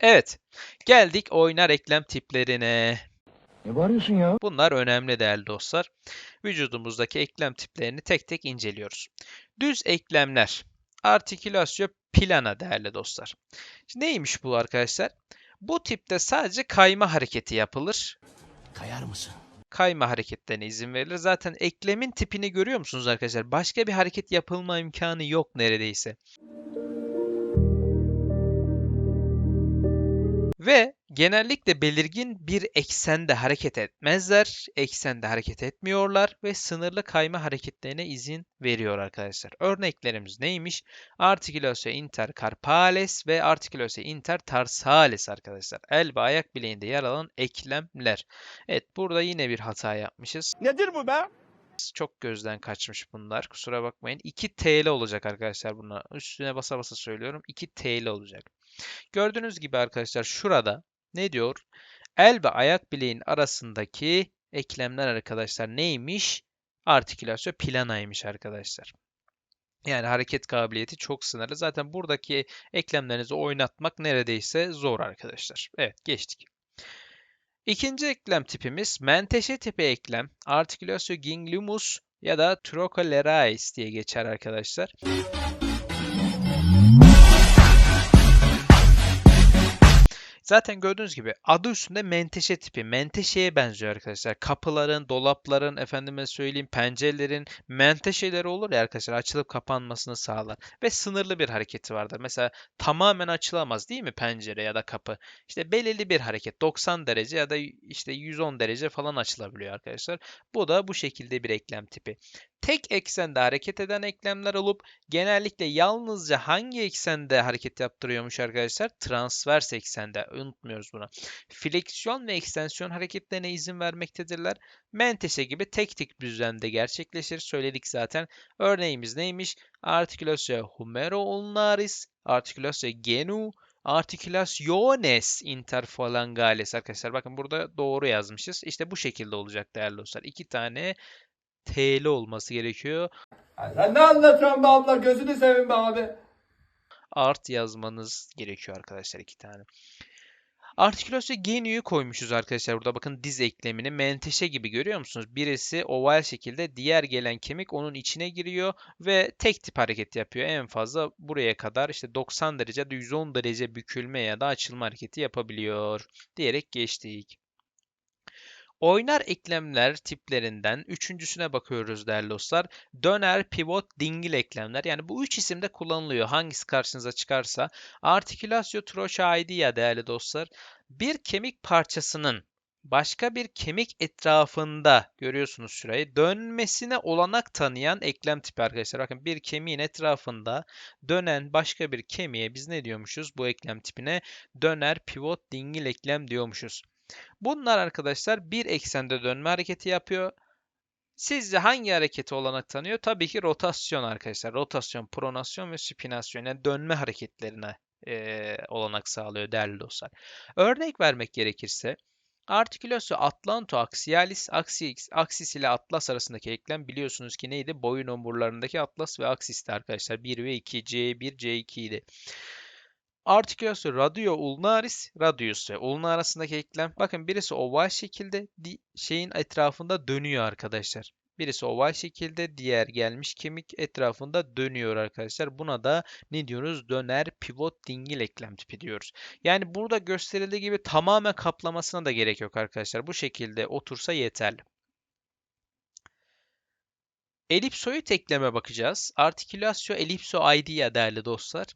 Evet, geldik oynar eklem tiplerine. Ne bağırıyorsun ya? Bunlar önemli değerli dostlar. Vücudumuzdaki eklem tiplerini tek tek inceliyoruz. Düz eklemler. Artikülasyon plana değerli dostlar. Şimdi neymiş bu arkadaşlar? Bu tipte sadece kayma hareketi yapılır. Kayar mısın? Kayma hareketlerine izin verilir. Zaten eklemin tipini görüyor musunuz arkadaşlar? Başka bir hareket yapılma imkanı yok neredeyse. Ve genellikle belirgin bir eksende hareket etmezler, eksende hareket etmiyorlar ve sınırlı kayma hareketlerine izin veriyor arkadaşlar. Örneklerimiz neymiş? Artikülasyon intercarpales ve artikülasyon intertarsales arkadaşlar. El ve ayak bileğinde yer alan eklemler. Evet burada yine bir hata yapmışız. Nedir bu be? Çok gözden kaçmış bunlar. Kusura bakmayın. 2 TL olacak arkadaşlar buna. Üstüne basa basa söylüyorum. 2 TL olacak. Gördüğünüz gibi arkadaşlar şurada ne diyor? El ve ayak bileğin arasındaki eklemler arkadaşlar neymiş? Artikülasyon planaymış arkadaşlar. Yani hareket kabiliyeti çok sınırlı. Zaten buradaki eklemlerinizi oynatmak neredeyse zor arkadaşlar. Evet geçtik. İkinci eklem tipimiz menteşe tipi eklem. Artikülasyon ginglimus ya da trochlearis diye geçer arkadaşlar. Zaten gördüğünüz gibi adı üstünde menteşe tipi. Menteşeye benziyor arkadaşlar. Kapıların, dolapların, efendime söyleyeyim pencerelerin menteşeleri olur ya arkadaşlar açılıp kapanmasını sağlar. Ve sınırlı bir hareketi vardır. Mesela tamamen açılamaz değil mi pencere ya da kapı? İşte belirli bir hareket 90 derece ya da işte 110 derece falan açılabiliyor arkadaşlar. Bu da bu şekilde bir eklem tipi. Tek eksende hareket eden eklemler olup genellikle yalnızca hangi eksende hareket yaptırıyormuş arkadaşlar? Transvers eksende. Unutmuyoruz bunu. Fleksiyon ve ekstensiyon hareketlerine izin vermektedirler. Menteşe gibi tek tek düzlemde gerçekleşir. Söyledik zaten. Örneğimiz neymiş? Artikülasyon humero-ulnaris, artikülasyon genu, artikülasyones interphalangales arkadaşlar. Bakın burada doğru yazmışız. İşte bu şekilde olacak değerli dostlar. İki tane TL olması gerekiyor. Sen ne anlatıyorsun be abla? Gözünü seveyim be abi. Art yazmanız gerekiyor arkadaşlar iki tane. Artikülasyon genu'yu koymuşuz arkadaşlar burada bakın diz eklemini menteşe gibi görüyor musunuz? Birisi oval şekilde diğer gelen kemik onun içine giriyor ve tek tip hareket yapıyor. En fazla buraya kadar işte 90 derece ya da 110 derece bükülme ya da açılma hareketi yapabiliyor diyerek geçtik. Oynar eklemler tiplerinden üçüncüsüne bakıyoruz değerli dostlar. Döner, pivot, dingil eklemler. Yani bu üç isimde kullanılıyor. Hangisi karşınıza çıkarsa. Artikülasyon trochoidea değerli dostlar. Bir kemik parçasının başka bir kemik etrafında görüyorsunuz şurayı dönmesine olanak tanıyan eklem tipi arkadaşlar. Bakın bir kemiğin etrafında dönen başka bir kemiğe biz ne diyormuşuz bu eklem tipine? Döner, pivot, dingil eklem diyormuşuz. Bunlar arkadaşlar bir eksende dönme hareketi yapıyor. Sizce hangi hareketi olanak tanıyor? Tabii ki rotasyon arkadaşlar. Rotasyon, pronasyon ve supinasyon yani dönme hareketlerine eee, olanak sağlıyor değerli dostlar. Örnek vermek gerekirse artikülasyon atlantoaksialis aksis, aksis ile atlas arasındaki eklem biliyorsunuz ki neydi? Boyun omurlarındaki atlas ve aksisti arkadaşlar. 1 ve 2, C1, C2 idi. Artikülasyon radio ulnaris, radius ve ulna arasındaki eklem. Bakın birisi oval şekilde şeyin etrafında dönüyor arkadaşlar. Birisi oval şekilde diğer gelmiş kemik etrafında dönüyor arkadaşlar. Buna da ne diyoruz? Döner pivot dingil eklem tipi diyoruz. Yani burada gösterildiği gibi tamamen kaplamasına da gerek yok arkadaşlar. Bu şekilde otursa yeterli. Elipsoid ekleme bakacağız. Artikülasyon elipsoidea değerli dostlar.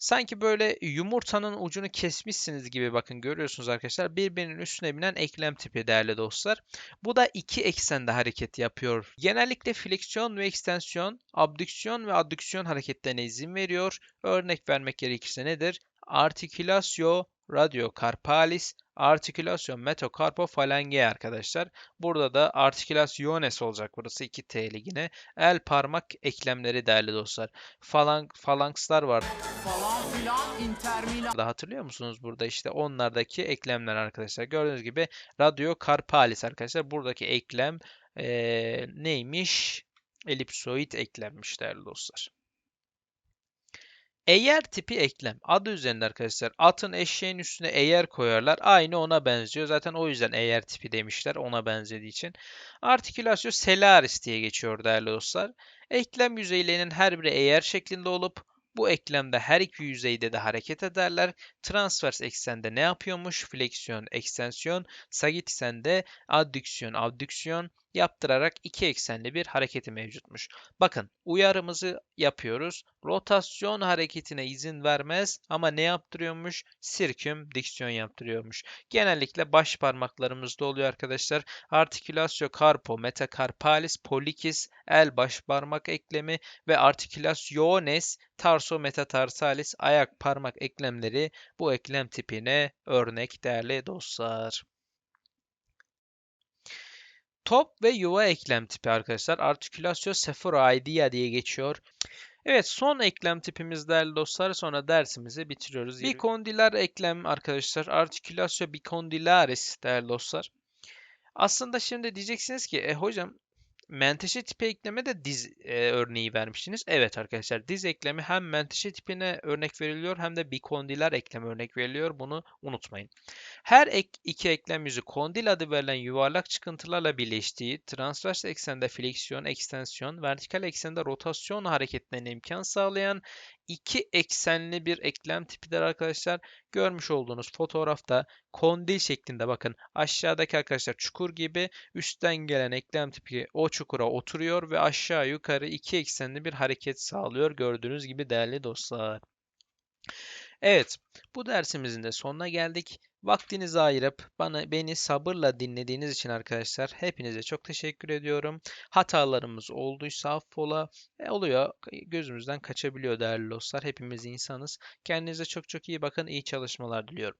Sanki böyle yumurtanın ucunu kesmişsiniz gibi bakın görüyorsunuz arkadaşlar. Birbirinin üstüne binen eklem tipi değerli dostlar. Bu da iki eksende hareket yapıyor. Genellikle fleksiyon ve ekstensiyon, abdüksiyon ve addüksiyon hareketlerine izin veriyor. Örnek vermek gerekirse nedir? Artikülasyon radiocarpalis, artikülasyon metocarpophalangeae arkadaşlar. Burada da artikülasyones olacak burası 2 T ligine. El parmak eklemleri değerli dostlar. Falang, falankslar var. falan filan da hatırlıyor musunuz burada işte onlardaki eklemler arkadaşlar. Gördüğünüz gibi radiocarpalis arkadaşlar. Buradaki eklem eee, neymiş? Elipsoid eklemmiş değerli dostlar. Eğer tipi eklem. Adı üzerinde arkadaşlar. Atın eşeğin üstüne eğer koyarlar. Aynı ona benziyor. Zaten o yüzden eğer tipi demişler. Ona benzediği için. Artikülasyon selaris diye geçiyor değerli dostlar. Eklem yüzeylerinin her biri eğer şeklinde olup bu eklemde her iki yüzeyde de hareket ederler. Transvers eksende ne yapıyormuş? Fleksiyon, ekstensiyon. Sagit eksende addüksiyon, abdüksiyon yaptırarak iki eksenli bir hareketi mevcutmuş. Bakın uyarımızı yapıyoruz. Rotasyon hareketine izin vermez ama ne yaptırıyormuş? Sirküm diksiyon yaptırıyormuş. Genellikle baş parmaklarımızda oluyor arkadaşlar. Artikülasyo carpo, metacarpalis, pollicis, el baş parmak eklemi ve artikülasyones tarso metatarsalis ayak parmak eklemleri bu eklem tipine örnek değerli dostlar. Top ve yuva eklem tipi arkadaşlar. Artikülasyon sephoroidea diye geçiyor. Evet son eklem tipimiz değerli dostlar. Sonra dersimizi bitiriyoruz. Bikondiler eklem arkadaşlar. Artikülasyon bicondilaris değerli dostlar. Aslında şimdi diyeceksiniz ki e hocam menteşe tipi ekleme de diz e, örneği vermiştiniz. Evet arkadaşlar diz eklemi hem menteşe tipine örnek veriliyor hem de bikondiler ekleme örnek veriliyor. Bunu unutmayın. Her ek, iki eklem yüzü kondil adı verilen yuvarlak çıkıntılarla birleştiği transvers eksende fleksiyon, ekstensiyon, vertikal eksende rotasyon hareketlerine imkan sağlayan iki eksenli bir eklem tipidir arkadaşlar. Görmüş olduğunuz fotoğrafta kondil şeklinde bakın aşağıdaki arkadaşlar çukur gibi üstten gelen eklem tipi o çukura oturuyor ve aşağı yukarı iki eksenli bir hareket sağlıyor gördüğünüz gibi değerli dostlar. Evet, bu dersimizin de sonuna geldik. Vaktinizi ayırıp bana beni sabırla dinlediğiniz için arkadaşlar hepinize çok teşekkür ediyorum. Hatalarımız olduysa affola. E, oluyor. Gözümüzden kaçabiliyor değerli dostlar. Hepimiz insanız. Kendinize çok çok iyi bakın. İyi çalışmalar diliyorum.